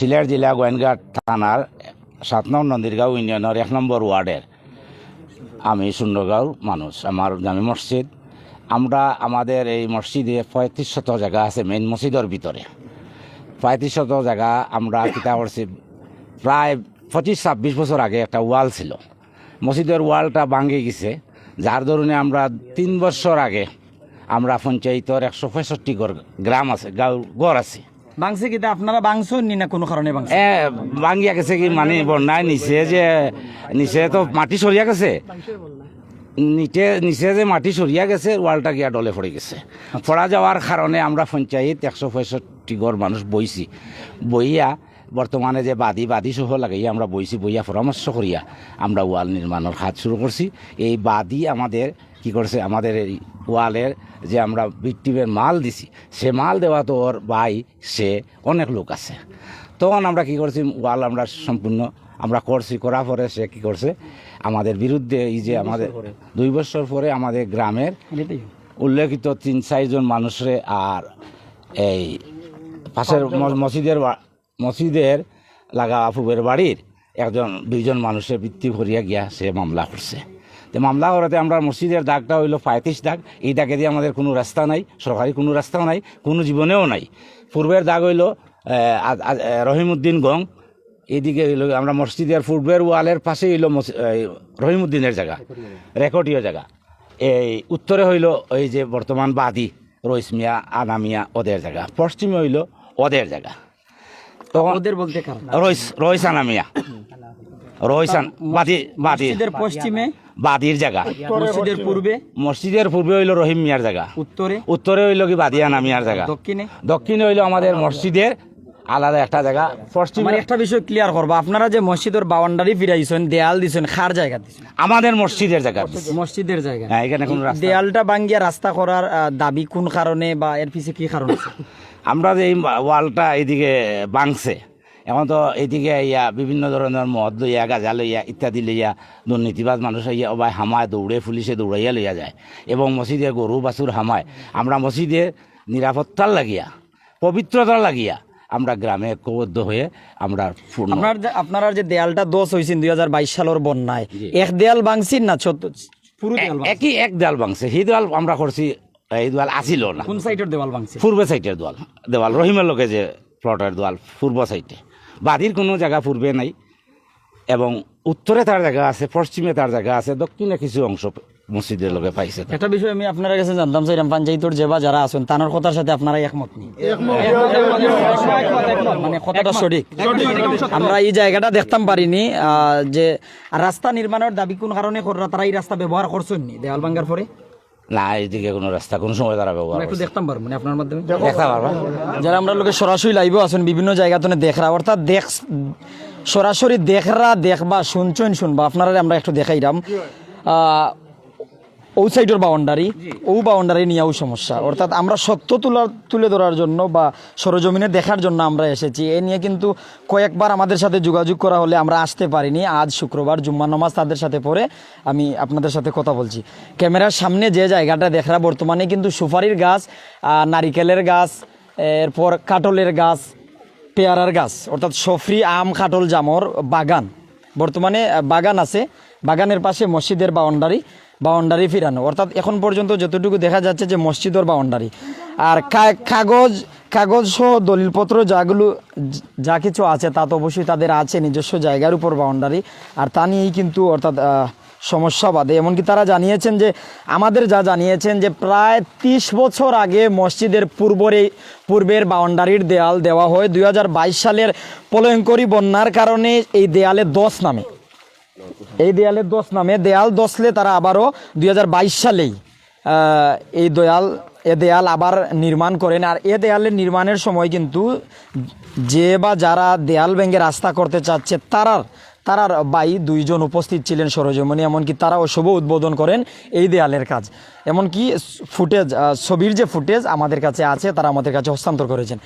সিলেট জেলা গোয়েনঘাট থানার সাত নং নন্দীরগাঁও ইউনিয়নের এক নম্বর ওয়ার্ডের আমি সুন্দরগাঁও মানুষ আমার জামি মসজিদ আমরা আমাদের এই মসজিদে পঁয়ত্রিশ শত জায়গা আছে মেইন মসজিদের ভিতরে। পঁয়ত্রিশ শত জায়গা আমরা কিতা করছি প্রায় পঁচিশ ছাব্বিশ বছর আগে একটা ওয়াল ছিল। মসজিদের ওয়ালটা ভাঙে গেছে, যার দরুনে আমরা তিন বছর আগে আমরা পঞ্চায়েতের একশো পঁয়ষট্টি গ্রাম আছে, গাঁও গড় আছে। বাংছে কিতা আপনারা বাংছেন নি না কোনো কারণে বাংছে? এ ভাঙ্গিয়া গেছে কি মানে বন্যায় নিচে যে নিচে তো মাটি সরিয়া গেছে। নিচে নিচে যে মাটি সরিয়া গেছে ওয়ালটা গিয়া ডলে পড়ে গেছে। পড়া যাওয়ার কারণে আমরা পঞ্চায়েত একশো পঁয়ষট্টি গড় মানুষ বইছি। বইয়া বর্তমানে যে বাদি বাদি সহ লাগাইয়া আমরা বইছি বইয়া পরামর্শ করিয়া আমরা ওয়াল নির্মাণের কাজ শুরু করছি এই বাদি আমাদের কি করছে? আমাদের এই ওয়ালের যে আমরা ভিক্টিমের মাল দিছি সে মাল দেওয়া তো ওর ভাই সে অনেক লোক আছে। তখন আমরা কি করছি? ওয়াল আমরা সম্পূর্ণ আমরা করছি করার পরে সে কি করছে? আমাদের বিরুদ্ধে এই যে আমাদের দুই বছর পরে আমাদের গ্রামের উল্লেখিত তিন চারজন মানুষরে আর এই পাশের মসজিদের মসজিদের লাগা ফুবের বাড়ির একজন দুইজন মানুষের বৃত্তি করিয়া গিয়া সে মামলা করছে। তো মামলা করাতে আমরা মসজিদের দাগটা হইল পঁয়ত্রিশ দাগ। এই দাগে দিয়ে আমাদের কোনো রাস্তা নাই সরকারি কোনো রাস্তাও নাই কোনো জীবনেও নাই। পূর্বের দাগ হইল রহিমউদ্দিন গং। এদিকে হইল আমরা মসজিদের পূর্বের ওয়ালের পাশে হইল এই রহিমউদ্দিনের জায়গা রেকর্ডীয় জায়গা। এই উত্তরে হইল ওই যে বর্তমান বাদি রইসমিয়া আনামিয়া ওদের জায়গা। পশ্চিমে হইল ওদের জায়গা। তখন ওদের বলতে কারণ রইস রইস আনামিয়া রইসান বাদি বাদি মসজিদের পশ্চিমে বাদির জায়গা। মসজিদের পূর্বে? মসজিদের পূর্বে হইল রহিম মিয়ার জায়গা। উত্তরে? উত্তরে হইল কি বাদিয়া নামিয়ার জায়গা। দক্ষিণে? দক্ষিণে হইল আমাদের মসজিদের আলাদা একটা জায়গা। পশ্চিমে একটা বিষয় ক্লিয়ার করব। আপনারা যে মসজিদের বাউন্ডারি ফিরাইছেন দেয়াল দিছেন খার জায়গা দিছেন? আমাদের মসজিদের জায়গা মসজিদের জায়গা। হ্যাঁ এখানে কোনো দেয়ালটা ভাঙ্গিয়া রাস্তা করার দাবি কোন কারণে বা এর পিছে কি কারণ আছে? আমরা যে এই ওয়ালটা এইদিকে বাংছে এখন তো এইদিকে ইয়া বিভিন্ন ধরনের মদ লইয়া গাঁজা লইয়া ইত্যাদি লইয়া দুর্নীতিবাজ মানুষ ইয়া অবাই হামায় দৌড়ে পুলিশে দৌড়াইয়া লইয়া যায় এবং মসজিদে গরু বাছুর হামায়। আমরা মসজিদে নিরাপত্তার লাগিয়া পবিত্রতার লাগিয়া আমরা গ্রামে ঐক্যবদ্ধ হয়ে আমরা আপনার যে- আপনারা যে দেয়ালটা দোষ হয়েছেন দুই হাজার বাইশ সালের বন্যায়। এক দেয়াল ভাঙছেন না? ছোট পুরো দেয়াল একই এক দেওয়াল ভাঙছে। সেই দেওয়াল আমরা করছি এই দেওয়াল আসিল না। কোন সাইডের দেওয়াল ভাঙছে? পূর্ব সাইডের দেওয়াল দেওয়াল রহিমের লোকে যে প্লটের দেওয়াল পূর্ব সাইডে বাদির কোনো জায়গা পূর্বে নাই এবং উত্তরে তার জায়গা আছে পশ্চিমে তার জায়গা আছে দক্ষিণে কিছু অংশ মসজিদের লোকে পাইছে একটা বিষয় আমি আপনার কাছে জানতাম চাইলাম পঞ্চায়েতর যে বা যারা আছেন তানোর কথার সাথে আপনারা একমত নেই মানে কথাটা সঠিক। আমরা এই জায়গাটা দেখতাম পারিনি যে রাস্তা নির্মাণের দাবি কোন কারণে কররা তারা এই রাস্তা ব্যবহার করছেন নি দেওয়াল ভাঙ্গার পরে? না এদিকে কোনো রাস্তা কোনো সময় তারা ব্যবহার আমরা একটু দেখতাম পারব মানে আপনার মাধ্যমে? দেখতে পারবা। যারা আমরা লোকে সরাসরি লাইভও আছেন বিভিন্ন জায়গা তো দেখরা অর্থাৎ দেখ সরাসরি দেখরা দেখবা শুনছেন শুনবা। আপনারা আমরা একটু দেখাইলাম আহ, ও সাইডের বাউন্ডারি ও বাউন্ডারি নিয়েও সমস্যা। অর্থাৎ আমরা সত্য তুলা তুলে ধরার জন্য বা সরজমিনে দেখার জন্য আমরা এসেছি। এ নিয়ে কিন্তু কয়েকবার আমাদের সাথে যোগাযোগ করা হলে আমরা আসতে পারিনি। আজ শুক্রবার জুম্মা নামাজ তাদের সাথে পড়ে আমি আপনাদের সাথে কথা বলছি। ক্যামেরার সামনে যে জায়গাটা দেখরা বর্তমানে কিন্তু সুপারির গাছ নারিকেলের গাছ এরপর কাটলের গাছ পেয়ারার গাছ অর্থাৎ সফরি আম কাটল জামর বাগান। বর্তমানে বাগান আছে। বাগানের পাশে মসজিদের বাউন্ডারি বাউন্ডারি ফিরানো। অর্থাৎ এখন পর্যন্ত যতটুকু দেখা যাচ্ছে যে মসজিদের বাউন্ডারি। আর কাগজ কাগজ সহ দলিলপত্র যাগুলো, যা কিছু আছে তা তো অবশ্যই তাদের আছে, নিজস্ব জায়গার উপর বাউন্ডারি। আর তা নিয়েই কিন্তু অর্থাৎ সমস্যা বাদে এমনকি তারা জানিয়েছেন যে, আমাদের যা জানিয়েছেন যে প্রায় তিরিশ বছর আগে মসজিদের পূর্বরে পূর্বের বাউন্ডারির দেয়াল দেওয়া হয়। দুই হাজার বাইশ সালের প্রলয়ঙ্করী বন্যার কারণে এই দেয়ালে দশ নামে। এই দেয়ালের দশ নামে, দেয়াল দশলে তারা আবারও দুই হাজার বাইশ সালেই এই দেয়াল, এ দেয়াল আবার নির্মাণ করেন। আর এ দেয়ালের নির্মাণের সময় কিন্তু যে বা যারা দেয়াল ভেঙে রাস্তা করতে চাচ্ছে, তারার তারার বাই দুইজন উপস্থিত ছিলেন সরজমনি, এমনকি তারাও শুভ উদ্বোধন করেন এই দেয়ালের কাজ। এমনকি ফুটেজ ছবির যে ফুটেজ আমাদের কাছে আছে, তারা আমাদের কাছে হস্তান্তর করেছেন।